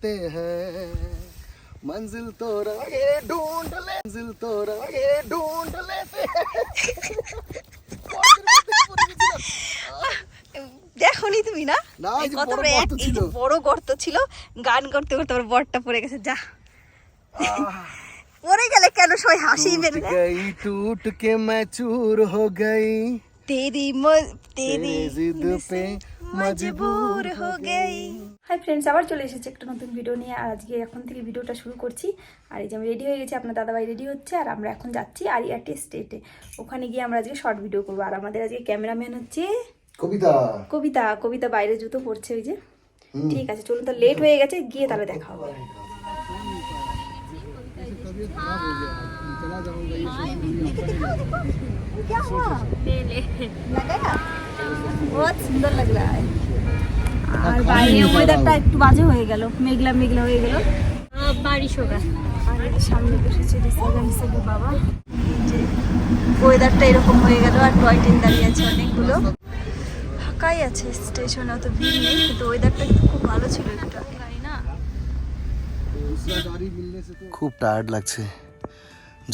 लेते हैं मंजिल तो राहे ढूंढ ले मंजिल तो राहे ढूंढ लेते हैं দেখোনি তুমি না না, এই এই যে কত বড় বড় এক- গর্ত এই ছিল। যে বড় গর্ত ছিল গান করতে করতে আমার বরটা পড়ে গেছে যা পড়ে গেলে কেন সবাই হাসি टूट বের गई टूट के मैं चूर हो गई তেরি तेरी জিদ पे মজবুর হো হাই ফ্রেন্ডস আবার চলে এসেছে একটা নতুন ভিডিও নিয়ে। আর আজকে এখন থেকে ভিডিওটা শুরু করছি। আর এই যে আমি রেডি হয়ে গেছি আপনার দাদাভাই রেডি হচ্ছে আর আমরা এখন যাচ্ছি আর আরিয়াটি স্টেটে ওখানে গিয়ে আমরা আজকে শর্ট ভিডিও করব। আর আমাদের আজকে ক্যামেরাম্যান হচ্ছে কবিতা। কবিতা। কবিতা বাইরে জুতো পড়ছে ওই যে। ঠিক আছে চলুন তো লেট হয়ে গেছে গিয়ে তাহলে দেখা হবে। চলা क्या हुआ लगाया बहुत सुंदर लग रहा है আর বাইরে ওয়েদারটা একটু বাজে হয়ে গেল মেঘলা মেঘলা হয়ে গেল बारिश होगा আর এই যে সামনে বসেছে রিসাইকেল হিসেবে বাবা ওয়েদারটা এরকম হয়ে গেল আর টয় ট্রেন দাঁড়িয়ে আছে অনেকগুলো ফাঁকাই আছে স্টেশনে অত ভিড় নেই কিন্তু ওয়েদারটা কিন্তু খুব ভালো ছিল একটু আগে না খুব টায়ার্ড লাগছে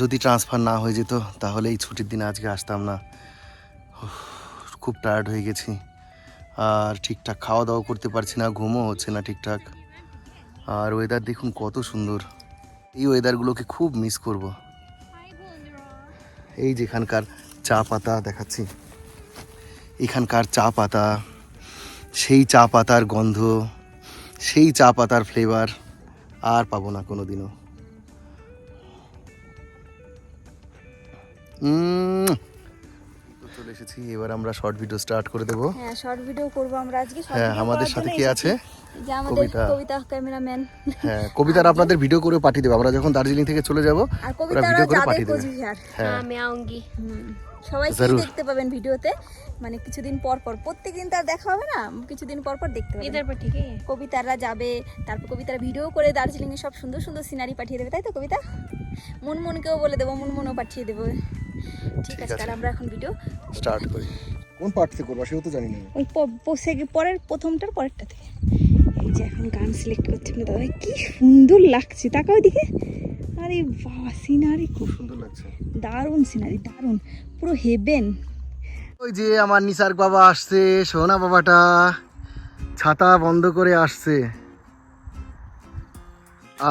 যদি ট্রান্সফার না হয়ে যেত, তাহলে এই ছুটির দিনে আজকে আসতাম না। খুব টায়ার্ড হয়ে গেছি। আর ঠিকঠাক খাওয়া দাওয়া করতে পারছি না, ঘুমও হচ্ছে না ঠিকঠাক। আর ওয়েদার দেখুন কত সুন্দর। এই ওয়েদারগুলোকে খুব মিস করব। এই যেখানকার চা পাতা দেখাচ্ছি, এখানকার চা পাতা, সেই চা পাতার গন্ধ, সেই চা পাতার ফ্লেভার আর পাবো না কোনো দিনও চলে এসেছি এবার আমরা শর্ট ভিডিও স্টার্ট করে দেব। হ্যাঁ শর্ট ভিডিও করব আমরা আজকে। হ্যাঁ আমাদের সাথে আছে? হ্যাঁ, আপনাদের ভিডিও করে পাঠিয়ে আমরা যখন দার্জিলিং থেকে চলে ভিডিও করে পাঠিয়ে হ্যাঁ। সবাই দেখতে পাবেন ভিডিওতে মানে কিছুদিন পর পর। প্রত্যেকদিন তার দেখা হবে না কিছুদিন পর পর দেখতে কবিতারা যাবে তারপর কবিতারা ভিডিও করে দার্জিলিং এ সব সুন্দর সুন্দর সিনারি পাঠিয়ে দেবে। তাই তো কবিতা? মুনমুনকেও বলে দেবো মুনমুনও পাঠিয়ে দেবো। ঠিক আছে। তাহলে আমরা এখন ভিডিও স্টার্ট করি। কোন পার্ট থেকে করব সেও তো জানি না। ওই পরের প্রথমটার পরেরটা থেকে। এই যে এখন গান সিলেক্ট করছে আপনার দাদা কি সুন্দর লাগছে। তাকাও দিকে আরে বাবা সিনারি খুব সুন্দর লাগছে। দারুণ সিনারি দারুণ। পুরো হেভেন ওই যে আমার নিসার বাবা আসছে সোনা বাবাটা ছাতা বন্ধ করে আসছে।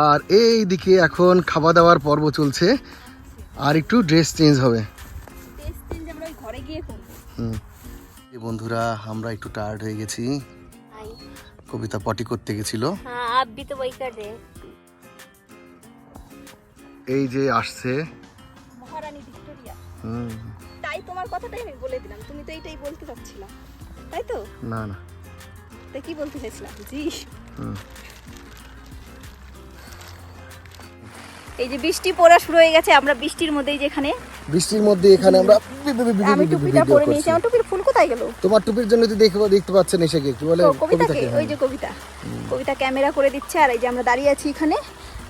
আর এই দিকে এখন খাওয়া দাওয়ার পর্ব চলছে। আর একটু ড্রেস চেঞ্জ হবে। হুম। বন্ধুরা আমরা একটু টায়ার্ড হয়ে গেছি। কবিতা পটি করতে গেছিল। হ্যাঁ, এই যে আসছে। হুম। তাই তোমার কথাটাই আমি বলে দিলাম। তুমি তো এইটাই বলতে চাচ্ছিলা। তাই তো? না না। তা কি বলতে চাইছিলাম? জি। হুম। এই যে বৃষ্টি পড়া শুরু হয়ে গেছে আমরা বৃষ্টির মধ্যেই যেখানে বৃষ্টির মধ্যে এখানে আমরা আমি টুপিটা পরে নিয়েছি। আমার টুপির ফুল কোথায় গেল? তোমার টুপির জন্য তো দেখো দেখতে পাচ্ছেন এসে কি বলে? কবিতাকে কবিতাকে ওই যে কবিতা। কবিতা ক্যামেরা করে দিচ্ছে আর এই যে আমরা দাঁড়িয়ে আছি এখানে।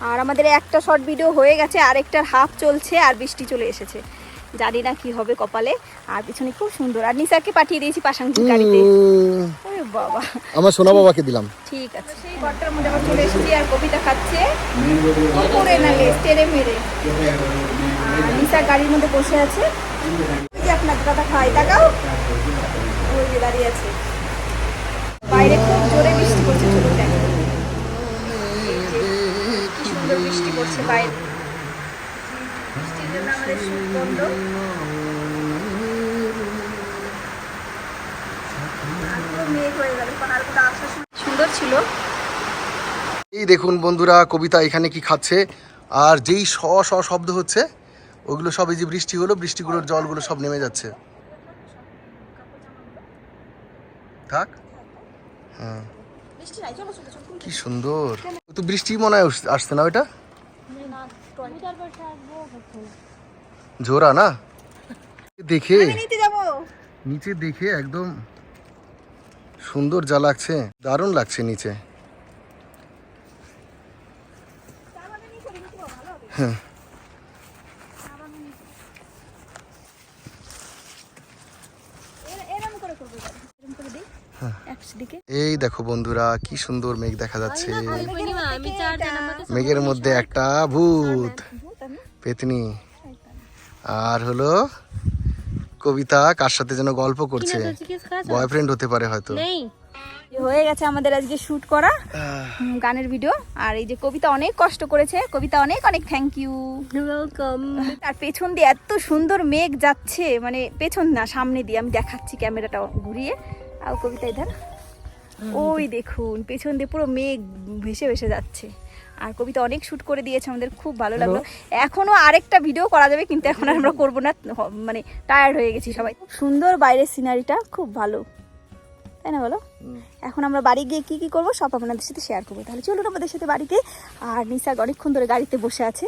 আর আমাদের একটা শর্ট ভিডিও হয়ে গেছে আরেকটার হাফ চলছে আর বৃষ্টি চলে এসেছে। জানি না কি হবে কপালে। আর পিছনে খুব সুন্দর। আর নিসারকে পাঠিয়ে দিয়েছি পাশাঙ্কি গাড়িতে। ওরে বাবা। আমার সোনা বাবাকে দিলাম। ঠিক আছে। সেই ঘরটার মধ্যে আবার চলে এসেছি আর কবিতা খাচ্ছে। করে না লেস টেরে মেরে। নিসার গাড়ির মধ্যে বসে আছে। আপনার দাদা খাই তাকাও ওই যে দাঁড়িয়ে আছে। বাইরে খুব জোরে বৃষ্টি পড়ছে দেখো। কি সুন্দর বৃষ্টি পড়ছে বাইরে। সুন্দর ছিল। এই দেখুন বন্ধুরা, কবিতা এখানে কি খাচ্ছে? আর যেই স স শব্দ হচ্ছে, ওগুলো সব এই যে বৃষ্টি হলো, বৃষ্টিগুলোর জলগুলো সব নেমে যাচ্ছে। থাক। হ্যাঁ। কি সুন্দর। তো বৃষ্টি মনে হয় আসছে না ওইটা? ঝোরা না? দেখে। নিচে দেখে একদম সুন্দর যা লাগছে দারুণ লাগছে নিচে। হ্যাঁ। এর- এরম করে করব এবার। এরম করে দিই। এক দিকে এই দেখো বন্ধুরা কি সুন্দর মেঘ দেখা যাচ্ছে। মেঘের মধ্যে একটা ভূত। পেতনি। আর হলো কবিতা কার সাথে যেন গল্প করছে। বয়ফ্রেন্ড হতে পারে হয়তো। হয়ে গেছে আমাদের আজকে শুট করা গানের ভিডিও আর এই যে কবিতা অনেক কষ্ট করেছে। কবিতা অনেক অনেক থ্যাংক ইউ ওয়েলকাম আর পেছন দিয়ে এত সুন্দর মেঘ যাচ্ছে মানে পেছন না সামনে দিয়ে। আমি দেখাচ্ছি ক্যামেরাটা ঘুরিয়ে। আর কবিতা ইধার। ওই দেখুন পেছন দিয়ে পুরো মেঘ ভেসে ভেসে যাচ্ছে। আর কবিতা অনেক শুট করে দিয়েছে আমাদের খুব ভালো লাগল। এখনও আরেকটা ভিডিও করা যাবে কিন্তু এখন আর আমরা করব না মানে টায়ার্ড হয়ে গেছি সবাই। খুব সুন্দর বাইরের সিনারিটা খুব ভালো। তাই না বলো? এখন আমরা বাড়ি গিয়ে কি কি করব সব আপনাদের সাথে শেয়ার করব। তাহলে চলুন আমাদের সাথে বাড়িতে। আর নিসাগ অনেকক্ষণ ধরে গাড়িতে বসে আছে।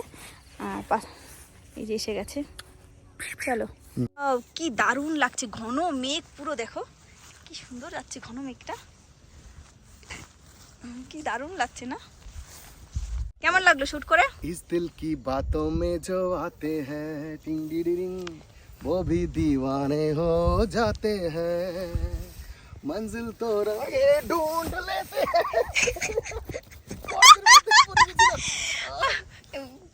আর এই যে এসে গেছে। চলো। কি দারুণ লাগছে ঘন মেঘ পুরো দেখো। কি সুন্দর যাচ্ছে ঘন মেঘটা। কি দারুণ লাগছে না? কেমন লাগলো শুট করে इस दिल की बातों में जो आते हैं टिंग डिडिंग वो भी दीवाने हो जाते हैं मंजिल तो रंगे ढूंढ लेते हैं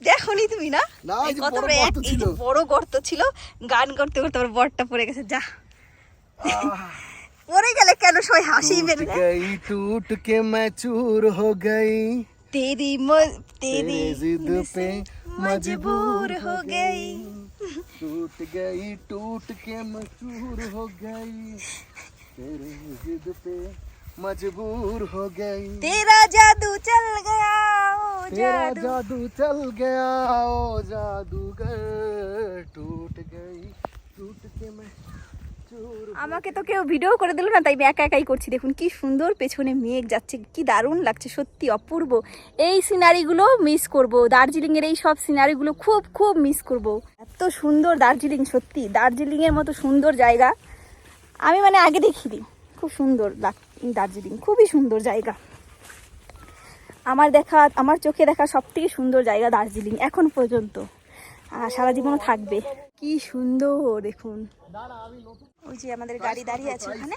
দেখোনি তুমি না না, এই যে কত বড় বড় এক- গর্ত এই যে ছিল। বড় গর্ত ছিল গান করতে করতে আমার বরটা পড়ে গেছে যা পড়ে গেলে কেন সবাই হাসি टूट বেরোবে गई टूट के मैं चूर हो गई तेरी म- तेरी जिद पे मजबूर हो गई। टूट गई टूट के मैं चूर हो गई। तेरे जिद पे मजबूर हो गई। तेरा जादू चल गया ओ तेरा जादू। चल गया ओ जादूगर। टूट गई टूट के मैं আমাকে তো কেউ ভিডিও করে দিল না, তাই আমি একা একাই করছি। দেখুন কি সুন্দর পেছনে মেঘ যাচ্ছে, কি দারুণ লাগছে, সত্যি অপূর্ব। এই সিনারিগুলো মিস করব। দার্জিলিংয়ের এই সব সিনারিগুলো খুব খুব মিস করব। এত সুন্দর দার্জিলিং, সত্যি। দার্জিলিংয়ের মতো সুন্দর জায়গা, আমি মানে আগে দেখিনি। খুব সুন্দর দার্জিলিং, খুবই সুন্দর জায়গা। আমার দেখা, আমার চোখে দেখা সব থেকে সুন্দর জায়গা দার্জিলিং, এখন পর্যন্ত। সারা জীবনও থাকবে। কি সুন্দর দেখুন। ওই যে আমাদের গাড়ি দাঁড়িয়ে আছে ওখানে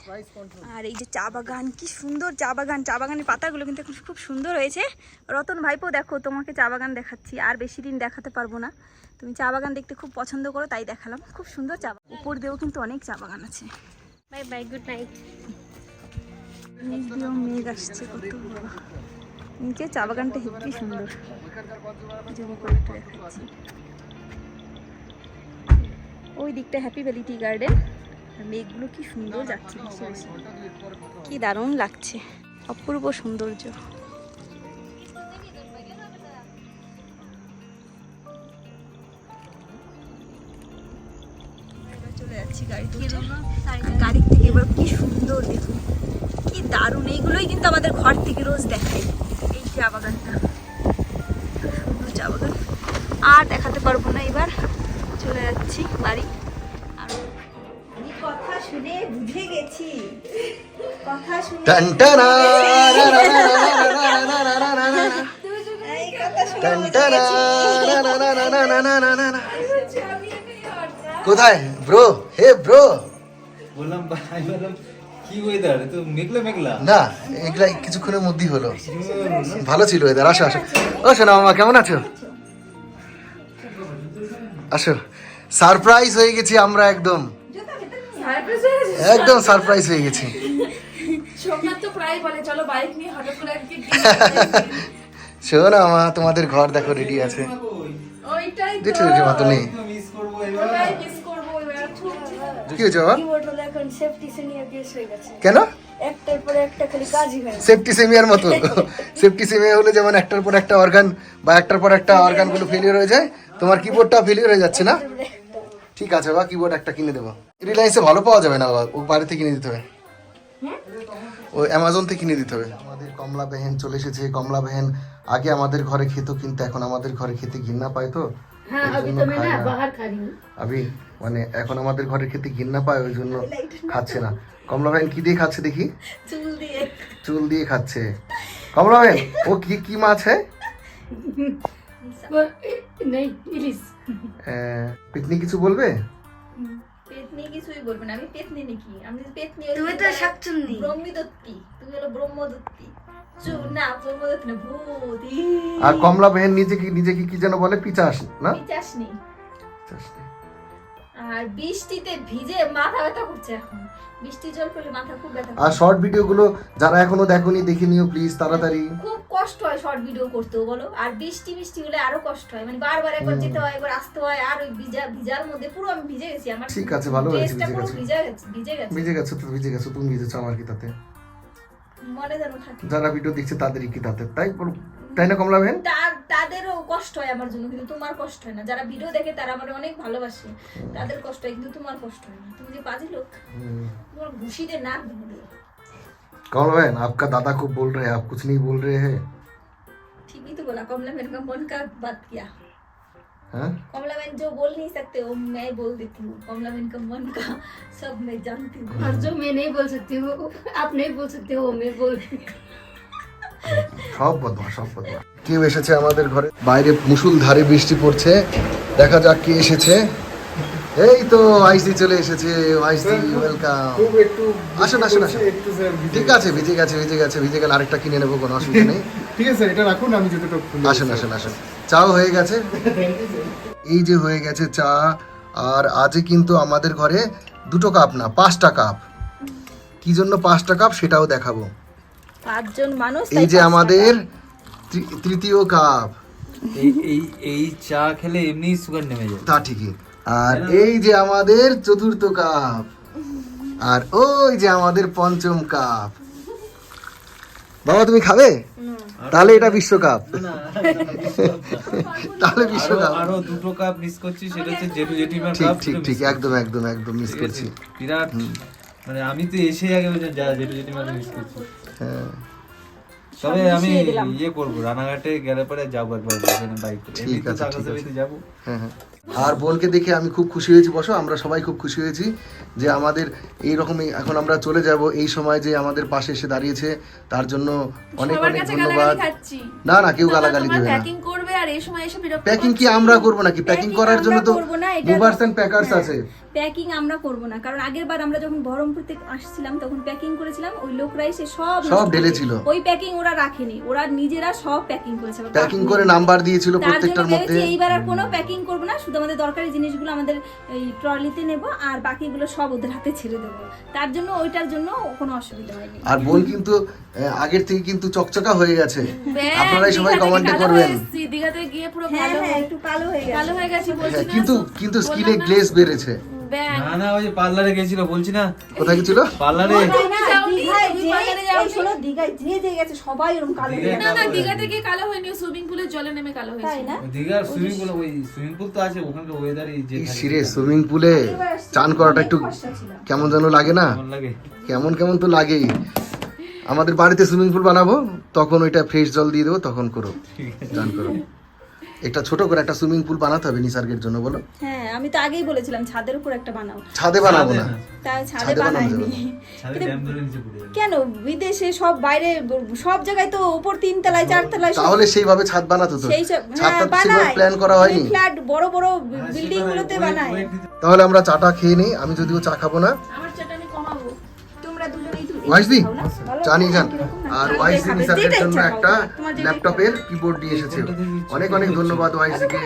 আর এই যে চা বাগান কি সুন্দর চা বাগান। চা বাগানের পাতাগুলো কিন্তু এখন খুব সুন্দর হয়েছে। রতন ভাইপো দেখো তোমাকে চা বাগান দেখাচ্ছি। আর বেশি দিন দেখাতে পারব না। তুমি চা বাগান দেখতে খুব পছন্দ করো তাই দেখালাম। খুব সুন্দর চা বাগান। উপর দিয়েও কিন্তু অনেক চা বাগান আছে। বাই বাই গুড নাইট নিচ দিয়েও মেঘ আসছে কত নিচে চা বাগানটা হেব্বি সুন্দর। দেখাচ্ছি। ওই দিকটা হ্যাপি ভ্যালি টি গার্ডেন মেঘগুলো কি সুন্দর যাচ্ছে কি দারুণ লাগছে। অপূর্ব সৌন্দর্য। চলে যাচ্ছি গাড়ি থেকে গাড়ির থেকে এবার কি সুন্দর দেখুন। কি দারুণ। এইগুলোই কিন্তু আমাদের ঘর থেকে রোজ দেখাই এই চা বাগানটা সুন্দর চা বাগান আর দেখাতে পারব না এবার। চলে যাচ্ছি বাড়ি কোথায় ব্রো হে ব্রো বললাম ভাই বললাম কি ওয়েদার তো মেঘলা মেঘলা না এগুলা কিছুক্ষণের মধ্যেই হলো ভালো ছিল ওয়েদার আসো আসো ও না মামা কেমন আছো আসো সারপ্রাইজ হয়ে গেছি আমরা একদম। একদম সারপ্রাইজ হয়ে গেছি। সোমনাথ তো প্রায় বলে চলো বাইক নিয়ে হঠাৎ করে আজকে শোনো মা তোমাদের ঘর দেখো রেডি আছে। ওইটাই মতো নেই মিস করব এবার ওটাই মিস করব এবার খুব কি হয়েছে বাবা? হয়ে কেন? হয়। সেফটি সেমিয়ার মতো। সেফটি সেমিয়া হলে যেমন একটার পর একটা অর্গান বা একটার পর একটা অর্গানগুলো ফেলিয়ার হয়ে যায় তোমার কিবোর্ডটা ফেলিয়ার হয়ে যাচ্ছে না? ঠিক আছে বাবা কিবোর্ড একটা কিনে দেবো। রিলায়েন্সে ভালো পাওয়া যাবে না বাবা ও থেকে কিনে দিতে হবে। ও অ্যামাজন থেকে কিনে দিতে হবে। আমাদের কমলা বেহেন চলে এসেছে কমলা বেহেন আগে আমাদের ঘরে খেত কিন্তু এখন আমাদের ঘরে খেতে ঘৃণা পায় তো। আমি মানে এখন আমাদের ঘরের খেতে ঘিন্না পায় ওই জন্য খাচ্ছে না। কমলা বেন কি দিয়ে খাচ্ছে দেখি? চুল দিয়ে। চুল দিয়ে খাচ্ছে। কমলা বেন ও কি কি মাছ হ্যাঁ পেতনি কিছু বলবে? পেতনি কিছুই বলবে না। আমি পেতনি নাকি? আমি পেতনি তুমি তো শাকচুন্নি। ব্রহ্মদত্তি। তুমি হলো ব্রহ্মদত্তি। আর কমলা বেহেন নিজে কি নিজে কি কি যেন বলে? পিচাস না? আর বৃষ্টিতে ভিজে মাথা ব্যথা করছে এখন। বৃষ্টি জল পড়লে মাথা খুব ব্যথা আর। শর্ট ভিডিওগুলো যারা এখনও দেখোনি দেখে নিও প্লিজ তাড়াতাড়ি। খুব কষ্ট হয় শর্ট ভিডিও করতেও বলো। আর বৃষ্টি বৃষ্টি হলে আরও কষ্ট হয়। মানে বারবার একবার যেতে হয় একবার আসতে হয় আর ওই ভিজা ভিজার মধ্যে পুরো আমি ভিজে গেছি। আমার ঠিক আছে, ভালো হয়েছে, ভিজে গেছে। ভিজে গেছে ভিজে গেছে। ভিজে গেছো তুমি ভিজেছো আমার কি তাতে? যারা ভিডিও দেখছে তাদেরই কি তাতে তাই বল- তাই না কমলা বেহেন তার তাদেরও কষ্ট হয় আমার জন্য কিন্তু তোমার কষ্ট হয় না যারা ভিডিও দেখে তারা আমার অনেক ভালোবাসে তাদের কষ্ট হয় কিন্তু তোমার কষ্ট হয় না তুমি যে বাজে লোক তোমার ঘুষিতে নাক ভেঙে দেবে। कमला बहन आपका दादा खूब बोल रहे हैं आप कुछ नहीं बोल रहे हैं ठीक ही तो बोला कमला बहन का मन का बात किया हाँ? कमला बहन जो बोल नहीं सकते वो मैं बोल देती हूँ कमला बहन का मन का सब मैं जानती हूँ और जो मैं नहीं बोल सकती हूँ आप नहीं बोल सकते हो मैं बोल সব বদমা সব বদমা কেউ এসেছে আমাদের ঘরে বাইরে মুসুল ধারে বৃষ্টি পড়ছে দেখা যাক কে এসেছে এই তো আইসি চলে এসেছে আইসি ওয়েলকাম খুব একটু আসুন আসুন আসুন একটু স্যার ঠিক আছে ভিজে গেছে ভিজে গেছে ভিজে গেলে আরেকটা কিনে নেবো কোনো অসুবিধা নেই ঠিক আছে এটা রাখুন আমি যতটুকু খুলে আসুন আসুন আসুন চাও হয়ে গেছে। এই যে হয়ে গেছে চা আর আজকে কিন্তু আমাদের ঘরে দুটো কাপ না পাঁচটা কাপ। কি জন্য পাঁচটা কাপ সেটাও দেখাবো। পাঁচজন মানুষ এই যে আমাদের তৃতীয় কাপ। এই এই এই চা খেলে এমনি সুগার নেমে যায়। তা ঠিকই। আর এই যে আমাদের চতুর্থ কাপ। আর ওই যে আমাদের পঞ্চম কাপ। বাবা তুমি খাবে? তাহলে এটা বিশ্বকাপ তাহলে বিশ্বকাপ আরও দুটো কাপ মিস করছি সেটা হচ্ছে জেঠু জেঠিমার ঠিক কাপ ঠিক দুটো ঠিক একদম একদম একদম মিস করছি বিরাট মানে আমি তো এসে আগে বলছি যা জেঠু জেঠিমার মিস করছি হ্যাঁ তবে আমি ইয়ে করব রানাঘাটে গেলে পরে যাব একবার ওখানে বাইক করে এমনি তো ঠিক যাব হ্যাঁ, হ্যাঁ। আর বোনকে দেখে আমি খুব খুশি হয়েছি। বসো আমরা সবাই খুব খুশি হয়েছি যে আমাদের এই রকমই এখন আমরা চলে যাব। এই সময় যে আমাদের পাশে এসে দাঁড়িয়েছে তার জন্য অনেক অনেক ধন্যবাদ। না না কেউ গালাগালি দেবে না। আর এই সময় এসে বিরক্ত প্যাকিং কি আমরা করব নাকি? প্যাকিং করার জন্য তো মুভার্স এন্ড প্যাকার্স আছে। প্যাকিং আমরা করব না কারণ আগের বার আমরা যখন বহরমপুর থেকে আসছিলাম তখন প্যাকিং করেছিলাম ওই লোকরা এসে সব সব ঢেলেছিল। ওই প্যাকিং ওরা রাখেনি ওরা নিজেরা সব প্যাকিং করেছে। প্যাকিং করে নাম্বার দিয়েছিল প্রত্যেকটার মধ্যে। এইবার আর কোনো প্যাকিং করব না শুধু আমাদের দরকারি জিনিসগুলো আমাদের এই ট্রলিতে নেব আর বাকিগুলো সব ওদের হাতে ছেড়ে দেবো। তার জন্য ওইটার জন্য কোনো অসুবিধা হয়নি। আর বোন কিন্তু আগের থেকে কিন্তু চকচকা হয়ে গেছে। আপনারাই সবাই কমেন্টে কালো করবেন। হয়ে দীঘাতে গিয়ে পুরো হ্যাঁ ভালো হ্যাঁ হয়ে- একটু কালো হয়ে গেছে। কালো হয়ে গেছি বলছি হ্যাঁ, না, কিন্তু কিন্তু স্কিনে গ্লেজ বেড়েছে। না না ওই পার্লারে গেছিল বলছি না। কোথায় গেছিল পার্লারে। দীঘায় যে- বাজারে এই যাওনি। শোনো, দীঘায় যে যে গেছে সবাই ওরকম কালো দীঘায় গেছে। না না দীঘাতে গিয়ে কালো হয়নি সুইমিং পুলের জলে নেমে কালো তাই না? দীঘার সুইমিং পুল ওই সুইমিং পুল তো আছে ওখানকার ওয়েদারই যে সিরে সুইমিং পুলে চান করাটা একটু কেমন যেন লাগে না? কেমন কেমন কেমন তো লাগেই। আমাদের বাড়িতে সুইমিং পুল বানাবো তখন ওইটা ফ্রেশ জল দিয়ে দেবো তখন করো। চান করো। একটা ছোট করে একটা সুইমিং পুল বানাতে হবে নিসার্গের জন্য বলো। হ্যাঁ আমি তো আগেই বলেছিলাম ছাদের উপর একটা বানাও। ছাদে বানাবো না। তাই ছাদে বানাইনি। কেন? বিদেশে সব বাইরে সব জায়গায় তো উপর তিন তলায় চার তলায় তাহলে সেইভাবে ছাদ বানাতো তো? সেই হ্যাঁ প্ল্যান করা হয়নি। ফ্ল্যাট বড় বড় হ্যাঁ, বিল্ডিং গুলোতে বানায়। তাহলে আমরা চাটা খেয়ে নিই আমি যদিও চা খাব না। আমার চাটা আমি কমাবো। তোমরা দুজনেই চা নিয়ে যান? আর ওয়াইসি খাবে, জন্য একটা ল্যাপটপের কিবোর্ড দিয়ে এসেছে। অনেক অনেক ধন্যবাদ ওয়াইসিকে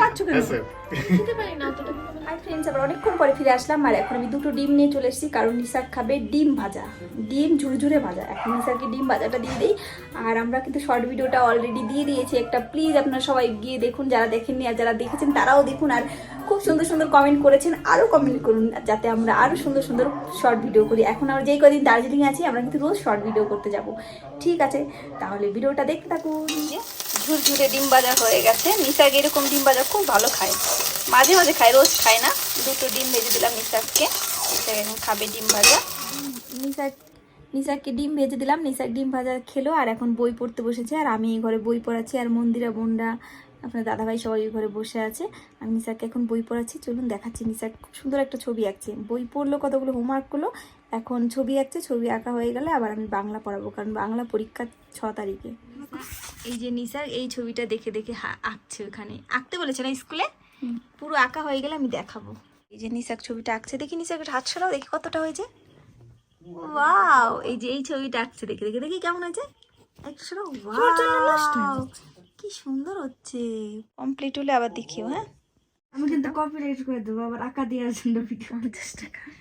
ফ্রেন্ডস আবার অনেকক্ষণ পরে ফিরে আসলাম আর এখন আমি দুটো ডিম নিয়ে চলে এসেছি। কারণ নিসাক খাবে ডিম ভাজা। ডিম ঝুরঝুরে ভাজা। এখন নিসাকে ডিম ভাজাটা দিয়ে দিই। আর আমরা কিন্তু শর্ট ভিডিওটা অলরেডি দিয়ে দিয়েছি। একটা প্লিজ আপনারা সবাই গিয়ে দেখুন যারা দেখেননি আর যারা দেখেছেন তারাও দেখুন। আর খুব সুন্দর সুন্দর কমেন্ট করেছেন আরও কমেন্ট করুন যাতে আমরা আরও সুন্দর সুন্দর শর্ট ভিডিও করি। এখন আমরা যেই কদিন দার্জিলিং আছি আমরা কিন্তু রোজ শর্ট ভিডিও করতে যাব। ঠিক আছে তাহলে ভিডিওটা দেখতে থাকুন। ঝুরঝুরে ডিম ভাজা হয়ে গেছে। নিসাক এরকম ডিম ভাজা খুব ভালো খায়। মাঝে মাঝে খায় রোজ খায় না। দুটো ডিম ভেজে দিলাম এখন খাবে ডিম ভাজা। নিসাক নিসাককে ডিম ভেজে দিলাম। নিসাক ডিম ভাজা খেলো আর এখন বই পড়তে বসেছে। আর আমি এই ঘরে বই পড়াচ্ছি আর মন্দিরা বোনরা আপনার দাদাভাই সবাই ঘরে বসে আছে। আমি নিসাককে এখন বই পড়াচ্ছি। চলুন দেখাচ্ছি নিসাক খুব সুন্দর একটা ছবি আঁকছে। বই পড়ল কতগুলো হোমওয়ার্ক করল এখন ছবি আঁকছে ছবি আঁকা হয়ে গেলে আবার আমি বাংলা পড়াবো কারণ বাংলা পরীক্ষা ছ তারিখে। এই যে নিসার এই ছবিটা দেখে দেখে হা- আঁকছে ওখানে। আঁকতে বলেছে না স্কুলে? পুরো আঁকা হয়ে গেলে আমি দেখাবো। এই যে নিশাক ছবিটা আঁকছে দেখি নিশাক হাত সরাও দেখি কতটা হয়েছে। ওয়াও এই যে এই ছবিটা আঁকছে দেখে দেখে দেখি কেমন হয়েছে। একটু সরাও ওয়াও কি সুন্দর হচ্ছে। কমপ্লিট হলে আবার দেখিও হ্যাঁ। আমি কিন্তু কপিরাইট করে দেবো আবার আঁকা দেওয়ার জন্য ভিডিও পঞ্চাশ টাকা।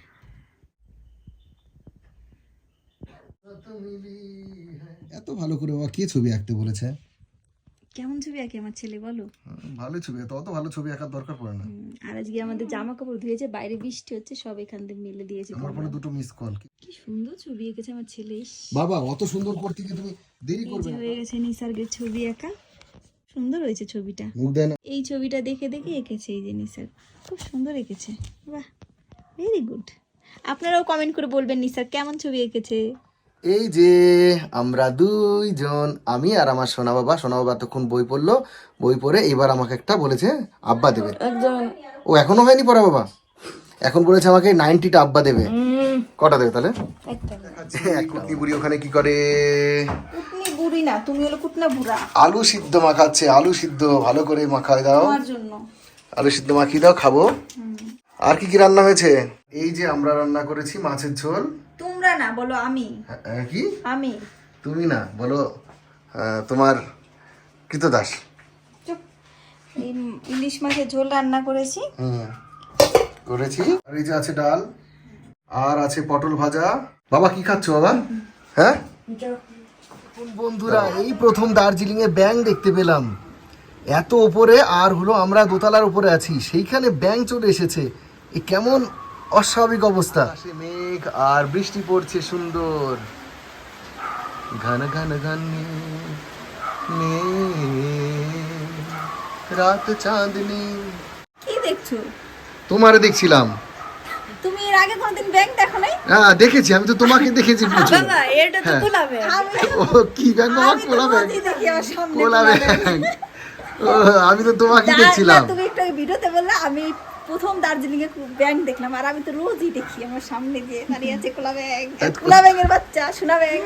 এত ভালো করে বাবা কে ছবি আঁকতে বলেছে? কেমন ছবি আঁকে আমার ছেলে বলো? ভালো ছবি তো অত ভালো ছবি আঁকার দরকার পড়ে না। আর আজকে আমাদের জামা কাপড় ধুয়েছে বাইরে বৃষ্টি হচ্ছে সব এখান থেকে মেলে দিয়েছে আমার ফোনে দুটো মিস কল কি সুন্দর ছবি এঁকেছে আমার ছেলে বাবা অত সুন্দর করতে গিয়ে তুমি দেরি করবে হয়ে গেছে নিসার্গের ছবি আঁকা। সুন্দর হয়েছে ছবিটা। মুখ দেয় না। এই ছবিটা দেখে দেখে এঁকেছে এই যে নিসার খুব সুন্দর এঁকেছে বাহ ভেরি গুড আপনারাও কমেন্ট করে বলবেন নিসার কেমন ছবি এঁকেছে? এই যে আমরা দুইজন আমি আর আমার সোনা বাবা সোনা বাবা তখন বই পড়ল বই পড়ে এবার আমাকে একটা বলেছে আব্বা দেবে। ও এখনও হয়নি পড়া বাবা? এখন বলেছে আমাকে নাইনটিটা আব্বা দেবে। কটা দেবে তাহলে? কুটনি বুড়ি ওখানে কি করে? বুড়ি না তুমি হলো কুটনা বুড়া। আলু সিদ্ধ মাখাচ্ছে আলু সিদ্ধ ভালো করে মাখায় দাও। আলু সিদ্ধ মাখিয়ে দাও খাব। আর কি কি রান্না হয়েছে? এই যে আমরা রান্না করেছি মাছের ঝোল। তোমরা না বলো আমি। হ্যাঁ, হ্যাঁ, কি? আমি। তুমি না বলো তোমার কৃতদাস। চুপ। ইলিশ মাছের ঝোল রান্না করেছি। করেছি। আর এই যে আছে ডাল আর আছে পটল ভাজা। বাবা কি খাচ্ছ বাবা? হ্যাঁ? বন্ধুরা এই প্রথম দার্জিলিং এ ব্যাং দেখতে পেলাম। এত ওপরে আর হলো আমরা দোতলার উপরে আছি সেইখানে ব্যাং চলে এসেছে। এ কেমন অস্বাভাবিক অবস্থা। মেঘ আর বৃষ্টি পড়ছে সুন্দর। ঘন ঘন ঘন রাত চাঁদনি কি দেখছ? তোমারে দেখছিলাম। তুমি এর আগে কোনদিন ব্যাংক দেখো নাই? হ্যাঁ দেখেছি। আমি তো তোমাকে দেখেছি প্রচুর। এটা তো কোলা ব্যাংক আমি ও কি ব্যাংক আমার আমি তো কোলা ব্যাংক দেখি আমার সামনে কোলা ব্যাংক আমি তো তোমাকে দেখছিলাম। তুমি একটু ভিডিওতে বললে আমি প্রথম দার্জিলিং এ ব্যাংক দেখলাম আর আমি তো রোজই দেখি আমার সামনে গিয়ে দাঁড়িয়ে আছে কোলা ব্যাংক কোলা ব্যাংকের বাচ্চা সোনা ব্যাংক